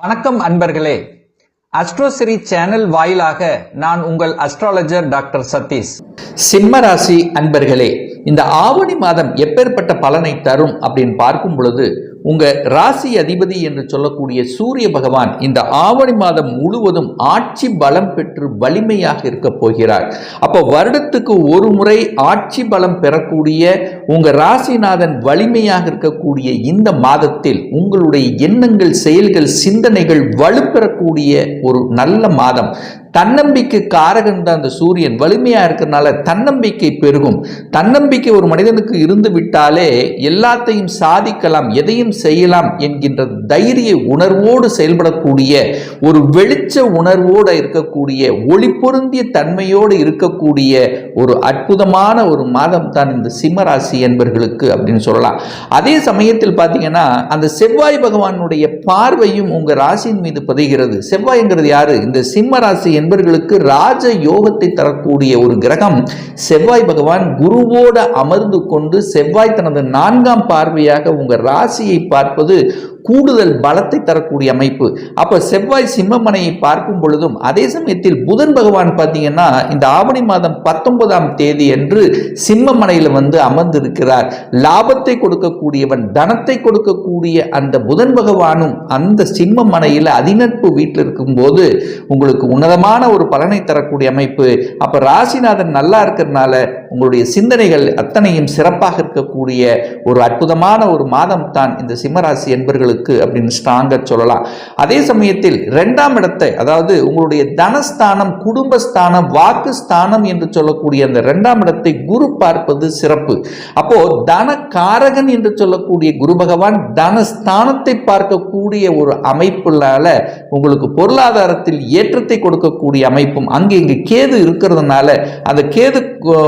வணக்கம் அன்பர்களே. அஸ்ட்ரோசிரி சேனல் வாயிலாக நான் உங்கள் அஸ்ட்ராலஜர் டாக்டர் சதீஷ். சிம்மராசி அன்பர்களே இந்த ஆவணி மாதம் எப்பேற்பட்ட பலனை தரும் அப்படின்னு பார்க்கும் பொழுது உங்கள் ராசி அதிபதி என்று சொல்லக்கூடிய சூரிய பகவான் இந்த ஆவணி மாதம் முழுவதும் ஆட்சி பலம் பெற்று வலிமையாக இருக்க போகிறார். அப்போ வருடத்துக்கு ஒரு முறை ஆட்சி பலம் பெறக்கூடிய உங்கள் ராசிநாதன் வலிமையாக இருக்கக்கூடிய இந்த மாதத்தில் உங்களுடைய எண்ணங்கள் செயல்கள் சிந்தனைகள் வலுப்பெறக்கூடிய ஒரு நல்ல மாதம். தன்னம்பிக்கை காரகன் தான் அந்த சூரியன். வலிமையாக இருக்கிறதுனால தன்னம்பிக்கை பெருகும். தன்னம்பிக்கை ஒரு மனிதனுக்கு இருந்து விட்டாலே எல்லாத்தையும் சாதிக்கலாம் எதையும் செய்யலாம் என்கின்ற தைரிய உணர்வோடு செயல்படக்கூடிய ஒரு வெளிச்ச உணர்வோடு இருக்கக்கூடிய ஒளி பொருந்திய தன்மையோடு இருக்கக்கூடிய ஒரு அற்புதமான ஒரு மாதம் தான் இந்த சிம்மராசி என்பர்களுக்கு அப்படின்னு சொல்லலாம். அதே சமயத்தில் பார்த்தீங்கன்னா அந்த செவ்வாய் பகவானுடைய பார்வையும் உங்க ராசியின் மீது பதிகிறது. செவ்வாய்ங்கிறது யாரு? இந்த சிம்ம ராசி என்பர்களுக்கு ராஜ யோகத்தை தரக்கூடிய ஒரு கிரகம். செவ்வாய் பகவான் குருவோடு அமர்ந்து கொண்டு செவ்வாய் தனது நான்காம் பார்வையாக உங்க ராசியை பார்ப்பது கூடுதல் பலத்தை தரக்கூடிய அமைப்பு. அப்போ செவ்வாய் சிம்மமனையை பார்க்கும் பொழுதும் அதே சமயத்தில் புதன் பகவான் பார்த்தீங்கன்னா இந்த ஆவணி மாதம் பத்தொன்பதாம் தேதி என்று சிம்மமனையில் வந்து அமர்ந்திருக்கிறார். லாபத்தை கொடுக்கக்கூடியவன் தனத்தை கொடுக்கக்கூடிய அந்த புதன் பகவானும் அந்த சிம்மமனையில் அதிநட்பு வீட்டில் இருக்கும்போது உங்களுக்கு உன்னதமான ஒரு பலனை தரக்கூடிய அமைப்பு. அப்போ ராசிநாதன் நல்லா இருக்கிறதுனால உங்களுடைய சிந்தனைகள் அத்தனையும் சிறப்பாக இருக்கக்கூடிய ஒரு அற்புதமான ஒரு மாதம் தான் இந்த சிம்மராசி என்பர்களுக்கு அப்படின்னு ஸ்ட்ராங்காக சொல்லலாம். அதே சமயத்தில் ரெண்டாம் இடத்தை அதாவது உங்களுடைய தனஸ்தானம் குடும்பஸ்தானம் வாக்குஸ்தானம் என்று சொல்லக்கூடிய அந்த ரெண்டாம் இடத்தை குரு பார்ப்பது சிறப்பு. அப்போ தன காரகன் என்று சொல்லக்கூடிய குரு பகவான் தனஸ்தானத்தை பார்க்கக்கூடிய ஒரு அமைப்புனால உங்களுக்கு பொருளாதாரத்தில் ஏற்றத்தை கொடுக்கக்கூடிய அமைப்பும் அங்கே இங்கே கேது இருக்கிறதுனால அந்த கேது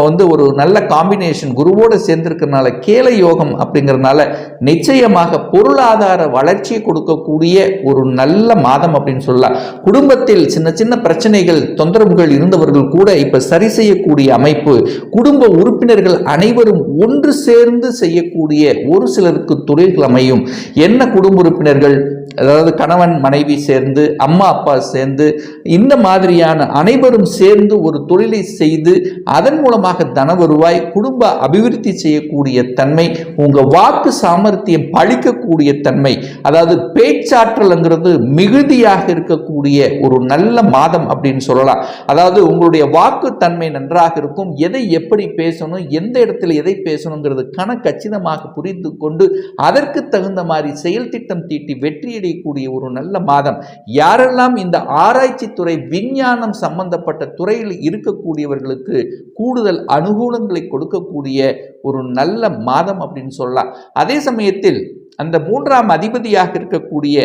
வந்து ஒரு நல்ல காம்பினேஷன் குருவோடு சேர்ந்திருக்கிறதுனால கேல யோகம் அப்படிங்கிறதுனால நிச்சயமாக பொருளாதார வளர்ச்சியை கொடுக்கக்கூடிய ஒரு நல்ல மாதம் அப்படின்னு சொல்லலாம். குடும்பத்தில் சின்ன சின்ன பிரச்சனைகள் தொந்தரவுகள் இருந்தவர்கள் கூட இப்ப சரி செய்யக்கூடிய அமைப்பு குடும்ப உறுப்பினர்கள் அனைவரும் ஒன்று சேர்ந்து செய்யக்கூடிய ஒரு சிலருக்கு தொழில்கள் அமையும். என்ன குடும்ப உறுப்பினர்கள்? அதாவது கணவன் மனைவி சேர்ந்து அம்மா அப்பா சேர்ந்து இந்த மாதிரியான அனைவரும் சேர்ந்து ஒரு தொழிலை செய்து அதன் மூலமாக தன வருவாய் குடும்ப அபிவிருத்தி செய்யக்கூடிய தன்மை உங்க வாக்கு சாமர்த்தியம் பழிக்கக்கூடிய தன்மை அதாவது பேச்சாற்றல்ங்கிறது மிகுதியாக இருக்கக்கூடிய ஒரு நல்ல மாதம் அப்படின்னு சொல்லலாம். அதாவது உங்களுடைய வாக்குத்தன்மை நன்றாக இருக்கும். எதை எப்படி பேசணும்? எந்த இடத்துல எதை பேசணுங்கிறது கண கச்சிதமாக புரிந்து கொண்டு அதற்கு தகுந்த மாதிரி செயல் திட்டம் தீட்டி வெற்றியடையக்கூடிய ஒரு நல்ல மாதம். யாரெல்லாம் இந்த ஆராய்ச்சி துறை விஞ்ஞானம் சம்பந்தப்பட்ட துறையில் இருக்கக்கூடியவர்களுக்கு கூடுதல் அனுகூலங்களை கொடுக்கக்கூடிய ஒரு நல்ல மாதம் அப்படின்னு சொல்லலாம். அதே சமயத்தில் அந்த மூன்றாம் அதிபதியாக இருக்கக்கூடிய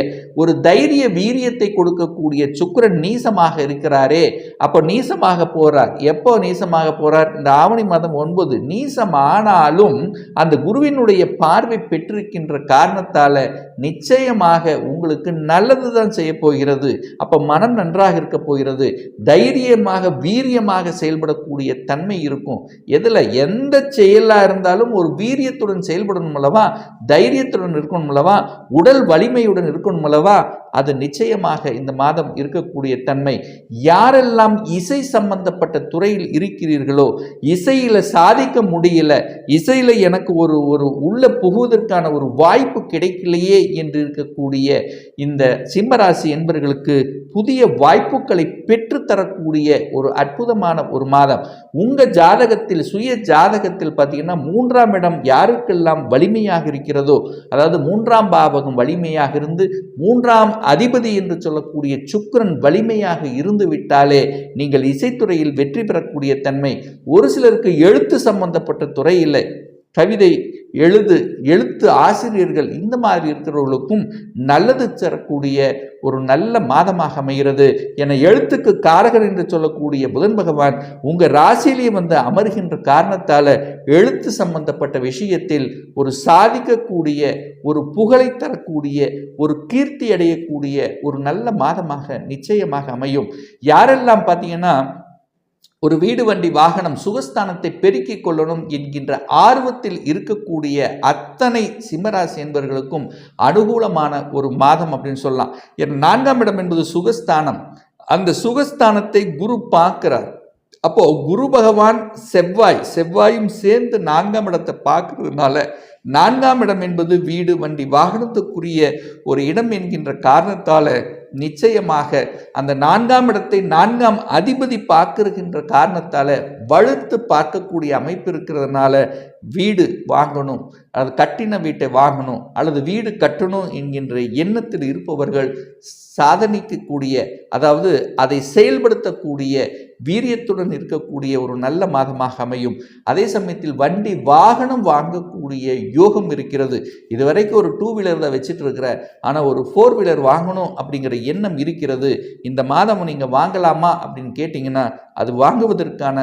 ஒரு தைரிய வீரியத்தை கொடுக்கக்கூடிய சுக்கரன் நீசமாக இருக்கிறாரே. அப்போ நீசமாக போறார். எப்போ நீசமாக போறார்? இந்த ஆவணி மாதம் ஒன்பது. நீசம் ஆனாலும் அந்த குருவினுடைய பார்வை பெற்றிருக்கின்ற காரணத்தால நிச்சயமாக உங்களுக்கு நல்லது தான் செய்ய போகிறது. அப்போ மனம் நன்றாக இருக்க போகிறது. தைரியமாக வீரியமாக செயல்படக்கூடிய தன்மை இருக்கும். எதில்? எந்த செயலாக இருந்தாலும் ஒரு வீரியத்துடன் செயல்படணும் அல்லவா? தைரியத்துடன் இருக்கணும் அல்லவா உடல் வலிமையுடன் இருக்கணும் அல்லவா அது நிச்சயமாக இந்த மாதம் இருக்கக்கூடிய தன்மை. யாரெல்லாம் இசை சம்பந்தப்பட்ட துறையில் இருக்கிறீர்களோ இசையில் சாதிக்க முடியல இசையில் எனக்கு ஒரு ஒரு உள்ள புகுவதற்கான ஒரு வாய்ப்பு கிடைக்கலையே என்று இருக்கக்கூடிய இந்த சிம்மராசி என்பர்களுக்கு புதிய வாய்ப்புகளை பெற்றுத்தரக்கூடிய ஒரு அற்புதமான ஒரு மாதம். உங்கள் ஜாதகத்தில் சுய ஜாதகத்தில் பார்த்தீங்கன்னா மூன்றாம் இடம் யாருக்கெல்லாம் வலிமையாக இருக்கிறதோ அதாவது மூன்றாம் பாவகம் வலிமையாக இருந்து மூன்றாம் அதிபதி என்று சொல்லக்கூடிய சுக்கிரன் வலிமையாக இருந்து விட்டாலே நீங்கள் இசைத்துறையில் வெற்றி பெறக்கூடிய தன்மை ஒரு சிலருக்கு எழுத்து சம்பந்தப்பட்ட துறை இல்லை. கவிதை எழுது எழுத்து ஆசிரியர்கள் இந்த மாதிரி இருக்கிறவர்களுக்கும் நல்லது தரக்கூடிய ஒரு நல்ல மாதமாக அமைகிறது. என எழுத்துக்கு காரகர் என்று சொல்லக்கூடிய புதன் பகவான் உங்கள் ராசியிலேயே வந்து அமர்கின்ற காரணத்தால் எழுத்து சம்பந்தப்பட்ட விஷயத்தில் ஒரு சாதிக்கக்கூடிய ஒரு புகழை தரக்கூடிய ஒரு கீர்த்தி அடையக்கூடிய ஒரு நல்ல மாதமாக நிச்சயமாக அமையும். யாரெல்லாம் பார்த்தீங்கன்னா ஒரு வீடு வண்டி வாகனம் சுகஸ்தானத்தை பெருக்கிக் கொள்ளணும் என்கின்ற ஆர்வத்தில் இருக்கக்கூடிய அத்தனை சிம்மராசி என்பவர்களுக்கும் அனுகூலமான ஒரு மாதம் அப்படின்னு சொல்லலாம். என் நான்காம் இடம் என்பது சுகஸ்தானம். அந்த சுகஸ்தானத்தை குரு பார்க்கிறார். அப்போ குரு பகவான் செவ்வாய் செவ்வாயும் சேர்ந்து நான்காம் இடத்தை பார்க்கறதுனால நான்காம் இடம் என்பது வீடு வண்டி வாகனத்துக்குரிய ஒரு இடம் என்கின்ற காரணத்தால நிச்சயமாக அந்த நான்காம் இடத்தை நான்காம் அதிபதி பார்க்கிருக்கின்ற காரணத்தால வழுத்து பார்க்கக்கூடிய அமைப்பு இருக்கிறதுனால வீடு வாங்கணும் அல்லது கட்டின வீட்டை வாங்கணும் அல்லது வீடு கட்டணும் என்கின்ற எண்ணத்தில் இருப்பவர்கள் சாதனைக்கக்கூடிய அதாவது அதை செயல்படுத்தக்கூடிய வீரியத்துடன் இருக்கக்கூடிய ஒரு நல்ல மாதமாக அமையும். அதே சமயத்தில் வண்டி வாகனம் வாங்கக்கூடிய யோகம் இருக்கிறது. இதுவரைக்கும் ஒரு டூ வீலர் தான் வச்சுட்டு இருக்கிற ஆனால் ஒரு ஃபோர் வீலர் வாங்கணும் அப்படிங்கிற எண்ணம் இருக்கிறது. இந்த மாதம் நீங்கள் வாங்கலாமா அப்படின்னு கேட்டிங்கன்னா அது வாங்குவதற்கான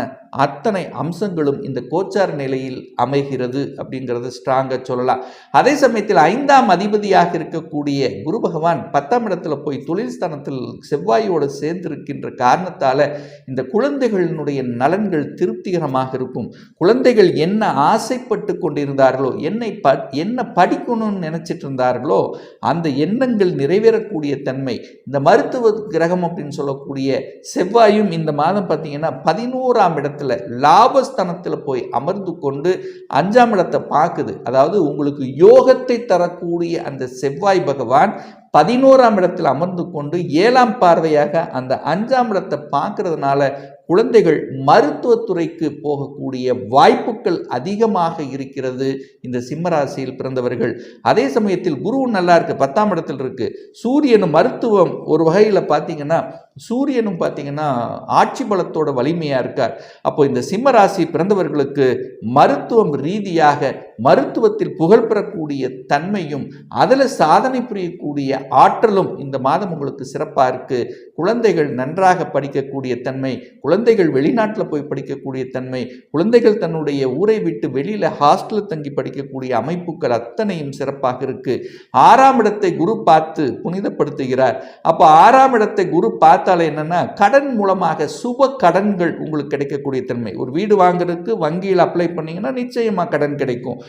அத்தனை அம்சங்களும் இந்த கோச்சார நிலையில் அமைகிறது அப்படிங்கிறது ஸ்ட்ராங்காக சொல்லலாம். அதே சமயத்தில் ஐந்தாம் அதிபதியாக இருக்கக்கூடிய குரு பகவான் பத்தாம் இடத்துல போய் தொழில் ஸ்தானத்தில் செவ்வாயோடு சேர்ந்திருக்கின்ற காரணத்தால் இந்த குழந்தைகளினுடைய நலன்கள் திருப்திகரமாக இருக்கும். குழந்தைகள் என்ன ஆசைப்பட்டு கொண்டிருந்தார்களோ என்னை ப என்ன படிக்கணும்னு நினச்சிட்டு இருந்தார்களோ அந்த எண்ணங்கள் நிறைவேறக்கூடிய தன்மை இந்த மருத்துவ கிரகம் அப்படின்னு சொல்லக்கூடிய செவ்வாயும் இந்த மாதம் பார்த்தீங்கன்னா பதினோராம் இடத்துல லாபஸ்தனத்தில் போய் அமர்ந்து கொண்டு அஞ்சாம் இடத்தை பார்க்குது. அதாவது உங்களுக்கு யோகத்தை தரக்கூடிய அந்த செவ்வாய் பகவான் பதினோராம் இடத்தில் அமர்ந்து கொண்டு ஏழாம் பார்வையாக அந்த அஞ்சாம் இடத்தை பார்க்கறதுனால குழந்தைகள் மருத்துவத்துறைக்கு போகக்கூடிய வாய்ப்புகள் அதிகமாக இருக்கிறது இந்த சிம்மராசியில் பிறந்தவர்கள். அதே சமயத்தில் குருவும் நல்லா இருக்கு பத்தாம் இடத்தில் இருக்கு. சூரியனும் மருத்துவம் ஒரு வகையில் பார்த்தீங்கன்னா சூரியனும் பார்த்தீங்கன்னா ஆட்சி பலத்தோட வலிமையாக இருக்கார். அப்போ இந்த சிம்மராசி பிறந்தவர்களுக்கு மருத்துவம் ரீதியாக மருத்துவத்தில் புகழ் பெறக்கூடிய தன்மையும் அதில் சாதனை புரியக்கூடிய ஆற்றலும் இந்த மாதம் உங்களுக்கு சிறப்பாக இருக்குது குழந்தைகள் நன்றாக படிக்கக்கூடிய தன்மை குழந்தைகள் வெளிநாட்டில் போய் படிக்கக்கூடிய தன்மை குழந்தைகள் தன்னுடைய ஊரை விட்டு வெளியில் ஹாஸ்டலில் தங்கி படிக்கக்கூடிய அமைப்புகள் அத்தனையும் சிறப்பாக இருக்கு. ஆறாம் இடத்தை குரு பார்த்து புனிதப்படுத்துகிறார். அப்போ ஆறாம் இடத்தை குரு பார்த்தாலே என்னன்னா கடன் மூலமாக சுப கடன்கள் உங்களுக்கு கிடைக்கக்கூடிய தன்மை. ஒரு வீடு வாங்குறதுக்கு வங்கியில் அப்ளை பண்ணிங்கன்னா நிச்சயமாக கடன் கிடைக்கும்.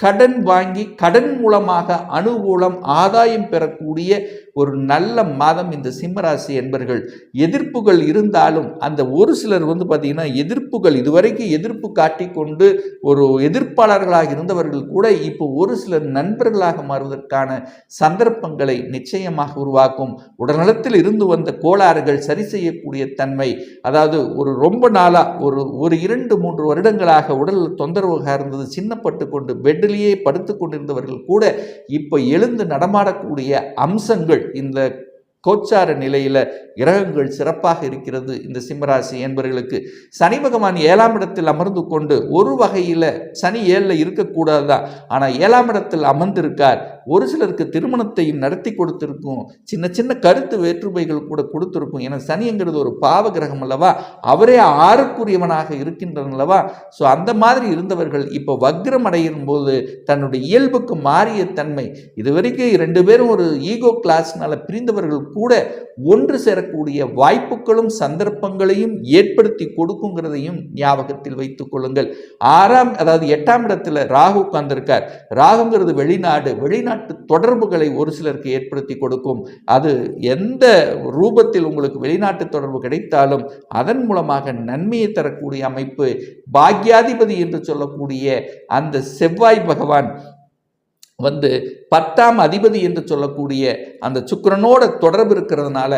கடன் வாங்கி கடன் மூலமாக அனுகூலம் ஆதாயம் பெறக்கூடிய ஒரு நல்ல மாதம் இந்த சிம்மராசி என்பர்கள். எதிர்ப்புகள் இருந்தாலும் அந்த ஒரு சிலர் வந்து பார்த்திங்கன்னா எதிர்ப்புகள் இதுவரைக்கும் எதிர்ப்பு காட்டிக்கொண்டு ஒரு எதிர்ப்பாளர்களாக இருந்தவர்கள் கூட இப்போ ஒரு சிலர் நண்பர்களாக மாறுவதற்கான சந்தர்ப்பங்களை நிச்சயமாக உருவாக்கும். உடல்நலத்தில் இருந்து வந்த கோளாறுகள் சரி செய்யக்கூடிய தன்மை அதாவது ஒரு ரொம்ப நாளாக ஒரு ஒரு இரண்டு மூன்று வருடங்களாக உடல் தொந்தரவாக இருந்தது சின்னப்பட்டு கொண்டு பெட்டிலேயே படுத்து கொண்டிருந்தவர்கள் கூட இப்போ எழுந்து நடமாடக்கூடிய அம்சங்கள் இந்த கோச்சார நிலையில கிரகங்கள் சிறப்பாக இருக்கிறது இந்த சிம்மராசி என்பவர்களுக்கு சனி பகவான் ஏழாம் இடத்தில் அமர்ந்து கொண்டு ஒரு வகையில் சனி ஏழில் இருக்கக்கூடாதுதான். ஆனால் ஏழாம் இடத்தில் அமர்ந்திருக்கார். ஒரு சிலருக்கு திருமணத்தையும் நடத்தி கொடுத்திருக்கும் சின்ன சின்ன கருத்து வேற்றுமைகள் கூட கொடுத்திருக்கும். ஏன்னா சனிங்கிறது ஒரு பாவ கிரகம் அல்லவா? அவரே ஆறுக்குரியவனாக இருக்கின்றன அல்லவா? ஸோ அந்த மாதிரி இருந்தவர்கள் இப்போ வக்ரம் அடையும் போது தன்னுடைய இயல்புக்கு மாறிய தன்மை. இதுவரைக்கும் ரெண்டு பேரும் ஒரு ஈகோ கிளாஸ்னால பிரிந்தவர்கள் கூட ஒன்று சேரக்கூடிய வாய்ப்புகளும் சந்தர்ப்பங்களையும் ஏற்படுத்தி கொடுக்குங்கிறதையும் ஞாபகத்தில் வைத்துக் கொள்ளுங்கள். ஆறாம் அதாவது எட்டாம் இடத்துல ராகு உட்கார்ந்திருக்கார். ராகுங்கிறது வெளிநாடு. வெளிநாடு வெளிநாட்டு தொடர்புகளை ஒரு சிலருக்கு ஏற்படுத்தி கொடுக்கும். அது எந்த ரூபத்தில் உங்களுக்கு வெளிநாட்டு தொடர்பு கிடைத்தாலும் அதன் மூலமாக நன்மையை தரக்கூடிய அமைப்பு பாக்யாதிபதி என்று சொல்லக்கூடிய அந்த செவ்வாய் பகவான் வந்து பத்தாம் அதிபதி என்று சொல்லக்கூடிய அந்த சுக்கரனோட தொடர்பு இருக்கிறதுனால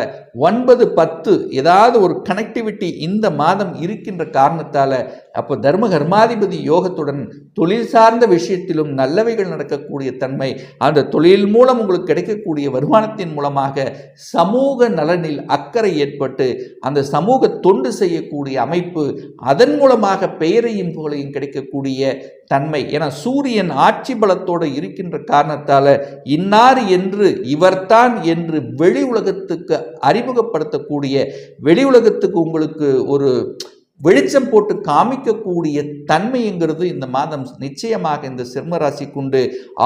ஒன்பது பத்து ஏதாவது ஒரு கனெக்டிவிட்டி இந்த மாதம் இருக்கின்ற காரணத்தால் அப்போ தர்ம கர்மாதிபதி யோகத்துடன் தொழில் சார்ந்த விஷயத்திலும் நல்லவைகள் நடக்கக்கூடிய தன்மை அந்த தொழில் மூலம் உங்களுக்கு கிடைக்கக்கூடிய வருமானத்தின் மூலமாக சமூக நலனில் அக்கறை ஏற்பட்டு அந்த சமூக தொண்டு செய்யக்கூடிய அமைப்பு அதன் மூலமாக பெயரையும் புகழையும் கிடைக்கக்கூடிய தன்மை. என சூரியன் ஆட்சி பலத்தோடு இருக்கின்ற காரணத்தால் இன்னார் என்று இவர்தான் என்று வெளி உலகத்துக்கு அறிமுகப்படுத்தக்கூடிய வெளி உலகத்துக்கு உங்களுக்கு ஒரு வெளிச்சம் போட்டு காமிக்கக்கூடிய தன்மைங்கிறது இந்த மாதம் நிச்சயமாக இந்த சிம்ம ராசிக்குண்டு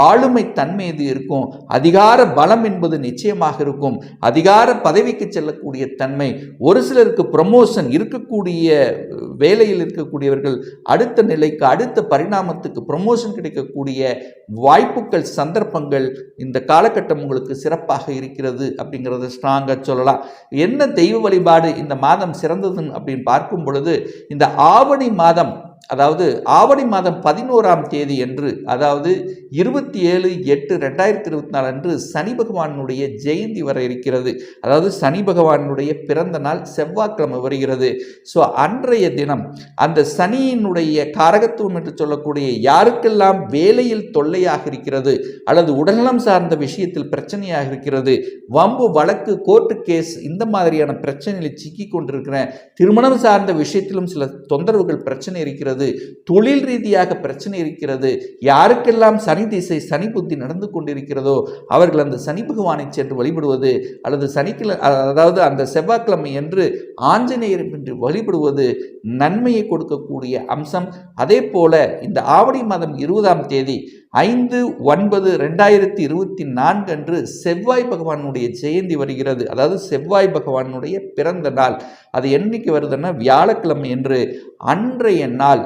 ஆளுமை தன்மை இது இருக்கும். அதிகார பலம் என்பது நிச்சயமாக இருக்கும். அதிகார பதவிக்கு செல்லக்கூடிய தன்மை ஒரு சிலருக்கு ப்ரமோஷன் இருக்கக்கூடிய வேலையில் இருக்கக்கூடியவர்கள் அடுத்த நிலைக்கு அடுத்த பரிணாமத்துக்கு ப்ரமோஷன் கிடைக்கக்கூடிய வாய்ப்புகள் சந்தர்ப்பங்கள் இந்த காலகட்டம் உங்களுக்கு சிறப்பாக இருக்கிறது அப்படிங்கிறத ஸ்ட்ராங்காக சொல்லலாம். என்ன தெய்வ வழிபாடு இந்த மாதம் சிறந்ததுன்னு அப்படின்னு பார்க்கும் பொழுது இந்த ஆவணி மாதம் அதாவது ஆவணி மாதம் பதினோராம் தேதி என்று அதாவது இருபத்தி ஏழு எட்டு ரெண்டாயிரத்தி இருபத்தி நாலு அன்று சனி பகவானுடைய ஜெயந்தி வர இருக்கிறது. அதாவது சனி பகவானுடைய பிறந்த நாள் செவ்வாய்க்கிழமை வருகிறது. ஸோ அன்றைய தினம் அந்த சனியினுடைய காரகத்துவம் என்று சொல்லக்கூடிய யாருக்கெல்லாம் வேலையில் தொல்லையாக இருக்கிறது அல்லது உடல்நலம் சார்ந்த விஷயத்தில் பிரச்சனையாக இருக்கிறது வம்பு வழக்கு கோர்ட்டு கேஸ் இந்த மாதிரியான பிரச்சனையில் சிக்கி கொண்டிருக்கிறேன் திருமணம் சார்ந்த விஷயத்திலும் சில தொந்தரவுகள் பிரச்சனை இருக்கிறது தொழில் ரீதியாக பிரச்சனை இருக்கிறது. யாருக்கெல்லாம் சனி திசை சனி புத்தி நடந்து கொண்டிருக்கிறதோ அவர்கள் அந்த சனி பகவானை சென்று வழிபடுவது அல்லது சனிக்கிழமை அதாவது அந்த செவ்வாய்க்கிழமை என்று ஆஞ்சநேயர் என்று வழிபடுவது நன்மையை கொடுக்கக்கூடிய அம்சம். அதே போல இந்த ஆவணி மாதம் இருபதாம் தேதி ஐந்து ஒன்பது ரெண்டாயிரத்தி இருபத்தி நான்கு அன்று செவ்வாய் பகவானுடைய ஜெயந்தி வருகிறது. அதாவது செவ்வாய் பகவானுடைய பிறந்த நாள். அது என்னைக்கு வருதுன்னா வியாழக்கிழமை என்று. அன்றைய நாள்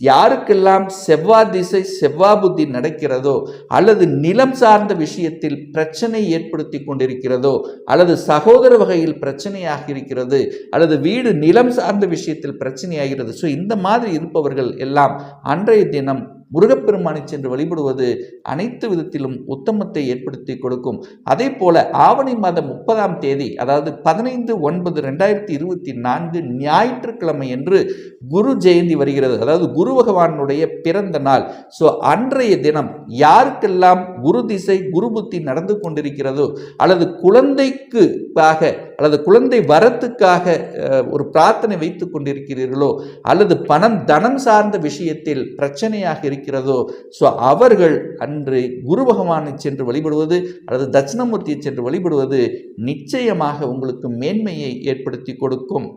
யாருக்கெல்லாம் செவ்வாய் திசை செவ்வாய் புத்தி நடக்கிறதோ அல்லது நிலம் சார்ந்த விஷயத்தில் பிரச்சனை ஏற்படுத்தி கொண்டிருக்கிறதோ அல்லது சகோதர வகையில் பிரச்சனையாக இருக்கிறது அல்லது வீடு நிலம் சார்ந்த விஷயத்தில் பிரச்சனையாகிறது. ஸோ இந்த மாதிரி இருப்பவர்கள் எல்லாம் அன்றைய தினம் முருகப்பெருமானை சென்று வழிபடுவது அனைத்து விதத்திலும் உத்தமத்தை ஏற்படுத்தி கொடுக்கும். அதே போல ஆவணி மாதம் முப்பதாம் தேதி அதாவது பதினைந்து ஒன்பது ரெண்டாயிரத்தி இருபத்தி நான்கு ஞாயிற்றுக்கிழமை என்று குரு ஜெயந்தி வருகிறது. அதாவது குரு பகவானுடைய பிறந்த நாள். ஸோ அன்றைய தினம் யாருக்கெல்லாம் குரு திசை குரு புத்தி நடந்து கொண்டிருக்கிறதோ அல்லது குழந்தைக்கு அல்லது குழந்தை வரத்துக்காக ஒரு பிரார்த்தனை வைத்து கொண்டிருக்கிறீர்களோ அல்லது பணம் தனம் சார்ந்த விஷயத்தில் பிரச்சனையாக இருக்கிறதோ ஸோ அவர்கள் அன்று குரு பகவானை சென்று வழிபடுவது அல்லது தட்சிணமூர்த்தியை சென்று வழிபடுவது நிச்சயமாக உங்களுக்கு மேன்மையை ஏற்படுத்தி கொடுக்கும்.